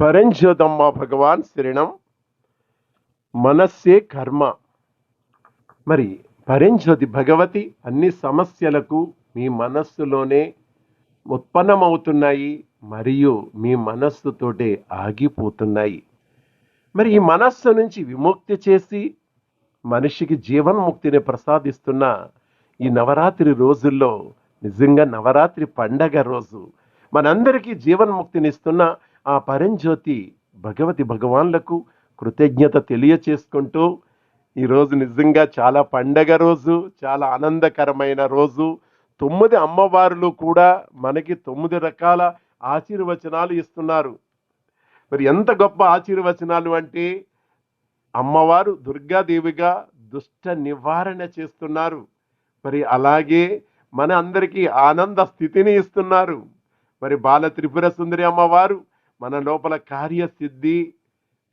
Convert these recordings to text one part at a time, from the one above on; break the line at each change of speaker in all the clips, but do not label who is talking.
పరంజ్యోతమ్మ భగవాన్ శరణం. మనస్సే కర్మ. మరి పరంజ్యోతి భగవతి అన్ని సమస్యలకు మీ మనస్సులోనే ఉత్పన్నమవుతున్నాయి మరియు మీ మనస్సుతోటే ఆగిపోతున్నాయి. మరి ఈ మనస్సు నుంచి విముక్తి చేసి మనిషికి జీవన్ముక్తిని ప్రసాదిస్తున్న ఈ నవరాత్రి రోజుల్లో నిజంగా నవరాత్రి పండగ రోజు మనందరికీ జీవన్ముక్తినిస్తున్న ఆ పరంజ్యోతి భగవతి భగవాన్లకు కృతజ్ఞత తెలియచేసుకుంటూ ఈరోజు నిజంగా చాలా పండగ రోజు చాలా ఆనందకరమైన రోజు. తొమ్మిది అమ్మవారులు కూడా మనకి తొమ్మిది రకాల ఆశీర్వచనాలు ఇస్తున్నారు. మరి ఎంత గొప్ప ఆశీర్వచనాలు అంటే అమ్మవారు దుర్గాదేవిగా దుష్ట నివారణ చేస్తున్నారు. మరి అలాగే మన అందరికీ ఆనంద స్థితిని ఇస్తున్నారు. మరి బాల త్రిపుర సుందరి అమ్మవారు మన లోపల కార్యసిద్ధి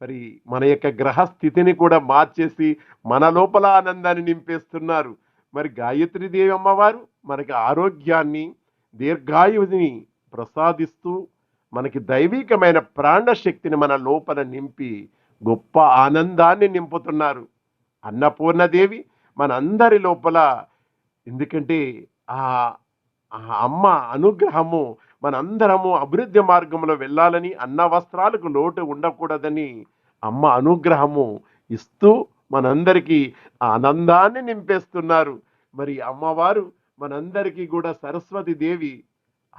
మరి మన యొక్క గ్రహ స్థితిని కూడా మార్చేసి మన లోపల ఆనందాన్ని నింపేస్తున్నారు. మరి గాయత్రీదేవి అమ్మవారు మనకి ఆరోగ్యాన్ని దీర్ఘాయువుని ప్రసాదిస్తూ మనకి దైవికమైన ప్రాణశక్తిని మన లోపల నింపి గొప్ప ఆనందాన్ని నింపుతున్నారు. అన్నపూర్ణదేవి మనందరి లోపల. ఎందుకంటే ఆ ఆ అమ్మ అనుగ్రహము మనందరము అభివృద్ధి మార్గంలో వెళ్ళాలని అన్న వస్త్రాలకు లోటు ఉండకూడదని అమ్మ అనుగ్రహము ఇస్తూ మనందరికీ ఆనందాన్ని నింపేస్తున్నారు. మరి అమ్మవారు మనందరికీ కూడా సరస్వతి దేవి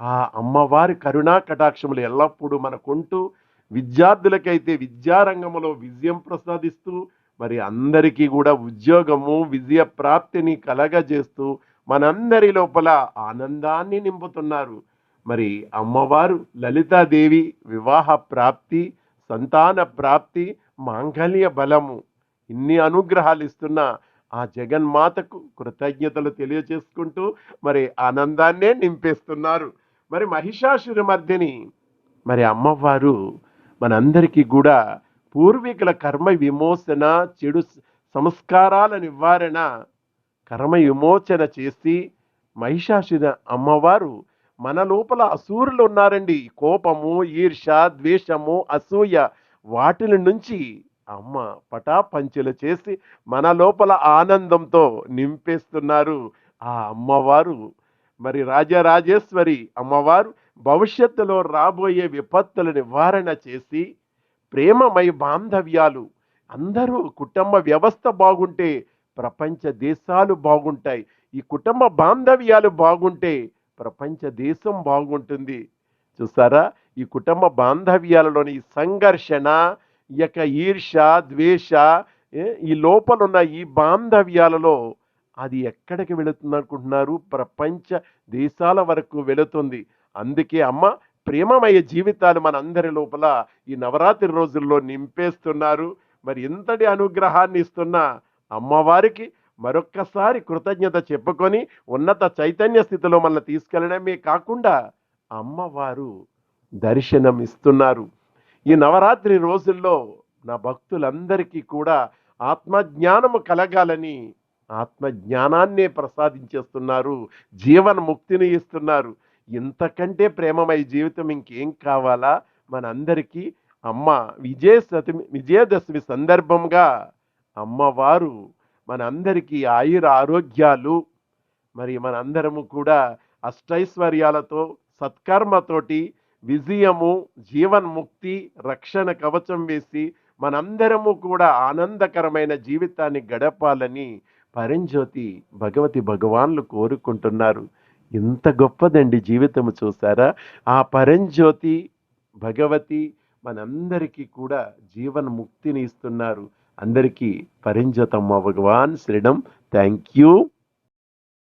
ఆ అమ్మవారి కరుణా కటాక్షములు ఎల్లప్పుడూ మనకుంటూ విద్యార్థులకైతే విద్యారంగంలో విజయం ప్రసాదిస్తూ మరి అందరికీ కూడా ఉద్యోగము విజయ ప్రాప్తిని కలగజేస్తూ మనందరి లోపల ఆనందాన్ని నింపుతున్నారు. మరి అమ్మవారు లలితాదేవి వివాహ ప్రాప్తి సంతాన ప్రాప్తి మాంగళ్య బలము ఇన్ని అనుగ్రహాలు ఇస్తున్న ఆ జగన్మాతకు కృతజ్ఞతలు తెలియచేసుకుంటూ మరి ఆనందాన్నే నింపేస్తున్నారు. మరి మహిషాసురమర్దిని మధ్యని మరి అమ్మవారు మనందరికీ కూడా పూర్వీకుల కర్మ విమోచన చెడు సంస్కారాల నివారణ కర్మ విమోచన చేసి మహిషాసుర అమ్మవారు మన లోపల అసూరులు ఉన్నారండి. కోపము ఈర్ష ద్వేషము అసూయ వాటిల నుంచి అమ్మ పటాపంచులు చేసి మన లోపల ఆనందంతో నింపేస్తున్నారు ఆ అమ్మవారు. మరి రాజరాజేశ్వరి అమ్మవారు భవిష్యత్తులో రాబోయే విపత్తుల నివారణ చేసి ప్రేమమై బాంధవ్యాలు అందరూ కుటుంబ వ్యవస్థ బాగుంటే ప్రపంచ దేశాలు బాగుంటాయి. ఈ కుటుంబ బాంధవ్యాలు బాగుంటే ప్రపంచ దేశం బాగుంటుంది. చూసారా ఈ కుటుంబ బాంధవ్యాలలోని ఈ సంఘర్షణ ఈ యొక్క ఈర్ష ద్వేష ఈ లోపలున్న ఈ బాంధవ్యాలలో అది ఎక్కడికి వెళుతుంది అనుకుంటున్నారు ప్రపంచ దేశాల వరకు వెళుతుంది. అందుకే అమ్మ ప్రేమమయ జీవితాలు మన అందరి లోపల ఈ నవరాత్రి రోజుల్లో నింపేస్తున్నారు. మరి ఇంతటి అనుగ్రహాన్ని ఇస్తున్న అమ్మవారికి మరొక్కసారి కృతజ్ఞత చెప్పుకొని ఉన్నత చైతన్య స్థితిలో మనల్ని తీసుకెళ్ళడమే కాకుండా అమ్మవారు దర్శనం ఇస్తున్నారు. ఈ నవరాత్రి రోజుల్లో నా భక్తులందరికీ కూడా ఆత్మజ్ఞానము కలగాలని ఆత్మజ్ఞానాన్నే ప్రసాదించేస్తున్నారు. జీవన ముక్తిని ఇస్తున్నారు. ఇంతకంటే ప్రేమమై జీవితం ఇంకేం కావాలా? మనందరికీ అమ్మ విజయ విజయదశమి సందర్భంగా అమ్మవారు మనందరికీ ఆయుర ఆరోగ్యాలు మరి మనందరము కూడా అష్టైశ్వర్యాలతో సత్కర్మతోటి విజయము జీవన్ముక్తి రక్షణ కవచం వేసి మనందరము కూడా ఆనందకరమైన జీవితాన్ని గడపాలని పరంజ్యోతి భగవతి భగవాన్లు కోరుకుంటున్నారు. ఇంత గొప్పదండి జీవితము చూసారా? ఆ పరంజ్యోతి భగవతి మనందరికీ కూడా జీవన్ముక్తిని ఇస్తున్నారు. అందరికీ పరంజ్యోతమ్మ భగవాన్ శ్రీడం థ్యాంక్ యూ